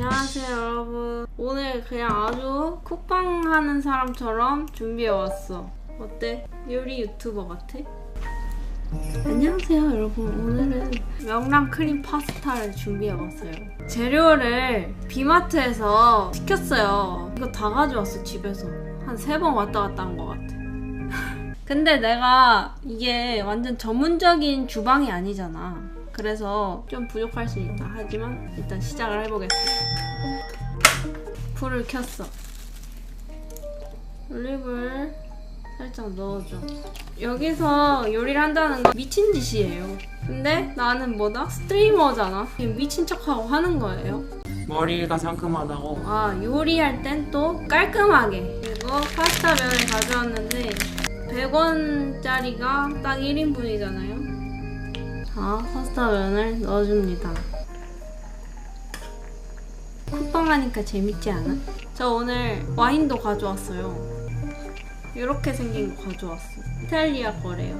안녕하세요 여러분. 오늘 그냥 아주 쿡방 하는 사람처럼 준비해왔어. 어때? 요리 유튜버 같아? 안녕하세요 여러분. 오늘은 명랑 크림 파스타를 준비해봤어요. 재료를 비마트에서 시켰어요. 이거 다 가져왔어 집에서. 한 세 번 왔다 갔다 한 것 같아. 근데 내가 이게 완전 전문적인 주방이 아니잖아 그래서 좀 부족할 수 있다. 하지만 일단 시작을 해보겠습니다. 불을 켰어. 올리브를 살짝 넣어줘. 여기서 요리를 한다는 건 미친 짓이에요. 근데 나는 뭐다? 스트리머잖아. 미친 척하고 하는 거예요. 머리가 상큼하다고? 아 요리할 땐 또 깔끔하게. 그리고 파스타 면을 가져왔는데 100원짜리가 딱 1인분이잖아요 자 파스타 면을 넣어줍니다 쿡방 하니까 재밌지 않아? 저 오늘 와인도 가져왔어요 이렇게 생긴 거 가져왔어 이탈리아 거래요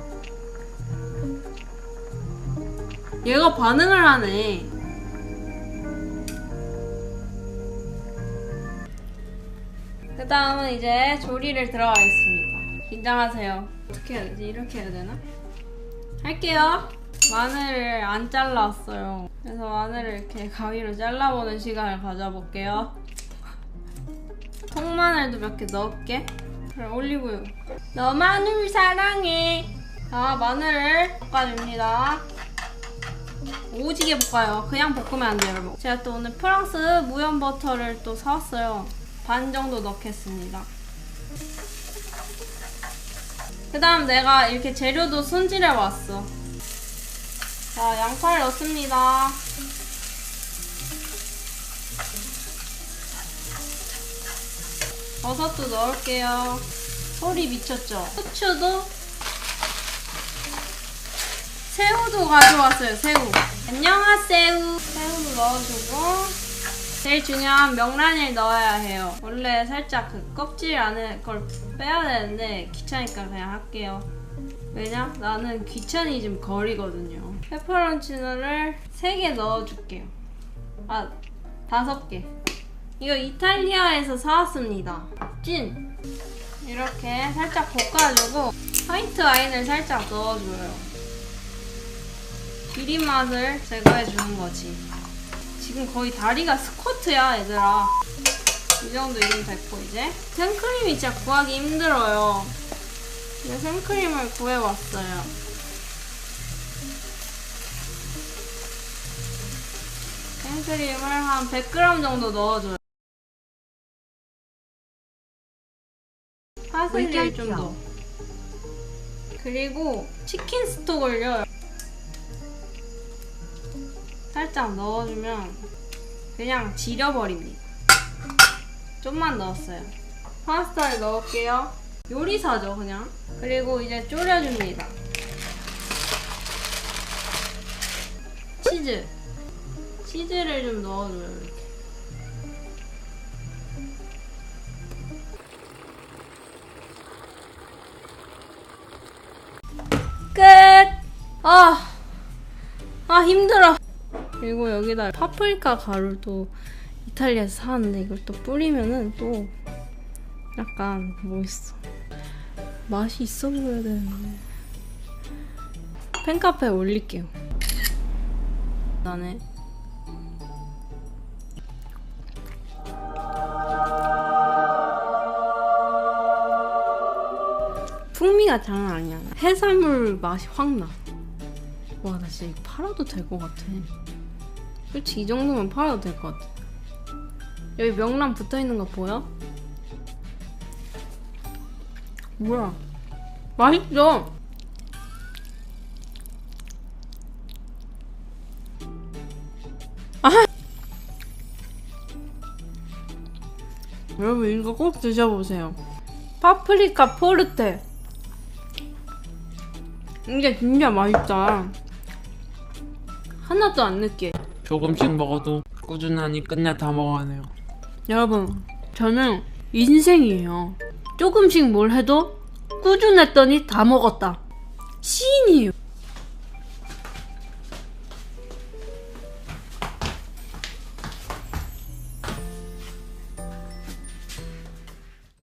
얘가 반응을 하네 그 다음은 이제 조리를 들어가겠습니다. 긴장하세요. 어떻게 해야 되지? 이렇게 해야 되나? 할게요. 마늘을 안 잘랐어요. 그래서 마늘을 이렇게 가위로 잘라보는 시간을 가져볼게요. 통마늘도 몇 개 넣을게. 그래, 올리브유. 너 마늘 사랑해. 자, 마늘을 볶아줍니다. 오지게 볶아요. 그냥 볶으면 안 돼요, 여러분. 제가 또 오늘 프랑스 무염 버터를 또 사왔어요. 반 정도 넣겠습니다. 그 다음 내가 이렇게 재료도 손질해 왔어. 자, 양파를 넣습니다. 버섯도 넣을게요. 소리 미쳤죠? 후추도 새우도 가져왔어요, 새우. 안녕하세요. 새우도 넣어주고 제일 중요한 명란을 넣어야 해요. 원래 살짝 그 껍질 안에 걸 빼야 되는데 귀찮으니까 그냥 할게요. 왜냐? 나는 귀차니즘 거리거든요. 페퍼론치노를 3개 넣어줄게요. 아, 5개. 이거 이탈리아에서 사왔습니다. 찐! 이렇게 살짝 볶아주고 화이트 와인을 살짝 넣어줘요. 비린 맛을 제거해주는 거지. 지금 거의 다리가 스쿼트야 얘들아 이 정도이면 됐고 이제 생크림이 진짜 구하기 힘들어요 근데 생크림을 구해왔어요 생크림을 한 100g 정도 넣어줘요 파슬리를 좀 넣어 그리고 치킨 스톡을요 살짝 넣어주면 그냥 지려버립니다. 좀만 넣었어요. 파스타를 넣을게요. 요리사죠, 그냥. 그리고 이제 졸여줍니다. 치즈. 치즈를 좀 넣어줘요, 이렇게. 끝! 아, 아, 힘들어. 그리고 여기다 파프리카 가루를 또 이탈리아에서 사왔는데 이걸 또 뿌리면은 또 약간 뭐 있어 맛이 있어 보여야 되는데 팬카페에 올릴게요 나네 풍미가 장난 아니야 해산물 맛이 확 나 와, 나 진짜 이거 팔아도 될 것 같아. 솔직히 이 정도면 팔아도 될 것 같아. 여기 명란 붙어 있는 거 보여? 뭐야? 맛있어! 아! 여러분 이거 꼭 드셔보세요. 파프리카 포르테. 이게 진짜 맛있다. 하나도 안 느끼해. 조금씩 먹어도 꾸준하니 끝내 다 먹어가네요 여러분, 저는 인생이에요. 조금씩 뭘 해도 꾸준했더니 다 먹었다. 시인이에요.